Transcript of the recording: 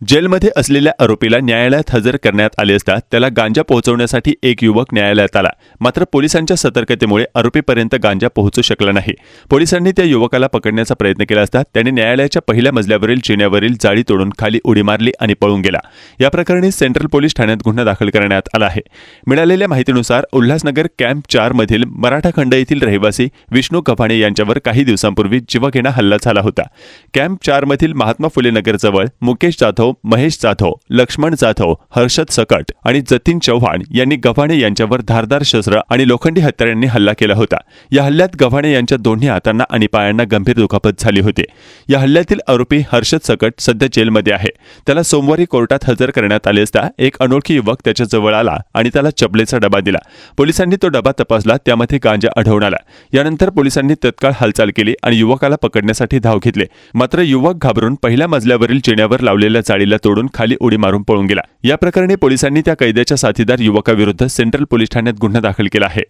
जेलमध्ये असलेल्या आरोपीला न्यायालयात हजर करण्यात आले असता त्याला गांजा पोहोचवण्यासाठी एक युवक न्यायालयात आला. मात्र पोलिसांच्या सतर्कतेमुळे आरोपीपर्यंत गांजा पोहोचू शकला नाही. पोलिसांनी त्या युवकाला पकडण्याचा प्रयत्न केला असता त्याने न्यायालयाच्या पहिल्या मजल्यावरील जिन्यावरील जाळी तोडून खाली उडी मारली आणि पळून गेला. या प्रकरणी सेंट्रल पोलीस ठाण्यात गुन्हा दाखल करण्यात आला आहे. मिळालेल्या माहितीनुसार उल्हासनगर कॅम्प चारमधील मराठाखंड मराठा खंड येथील रहिवासी विष्णू कभाणे यांच्यावर काही दिवसांपूर्वी जीवघेणा हल्ला झाला होता. कॅम्प चारमधील महात्मा फुले नगरजवळ मुकेश जाधव महेश जाधव लक्ष्मण जाधव हर्षद सकट आणि जतीन चव्हाण यांनी गव्हाणे यांच्यावर धारदार शस्त्र आणि लोखंडी हत्यारांनी हल्ला केला होता. या हल्ल्यात गव्हाणे यांच्या दोन्ही हातांना आणि पायांना गंभीर दुखापत झाली होती. या हल्ल्यातील आरोपी हर्षद सकट सध्या जेलमध्ये आहे. त्याला सोमवारी कोर्टात हजर करण्यात आले असता एक अनोळखी युवक त्याच्याजवळ आला आणि त्याला चपलेचा डबा दिला. पोलिसांनी तो डबा तपासला त्यामध्ये गांजा आढळून आला. यानंतर पोलिसांनी तत्काळ हालचाल केली आणि युवकाला पकडण्यासाठी धाव घेतले. मात्र युवक घाबरून पहिल्या मजल्यावरील जिण्यावर लावलेल्या जाळीला तोडून खाली उडी मारून पळून गेला. या प्रकरणी पोलिसांनी त्या कैद्याच्या साथीदार युवकाविरुद्ध सेंट्रल पोलीस ठाण्यात गुन्हा दाखल केला आहे.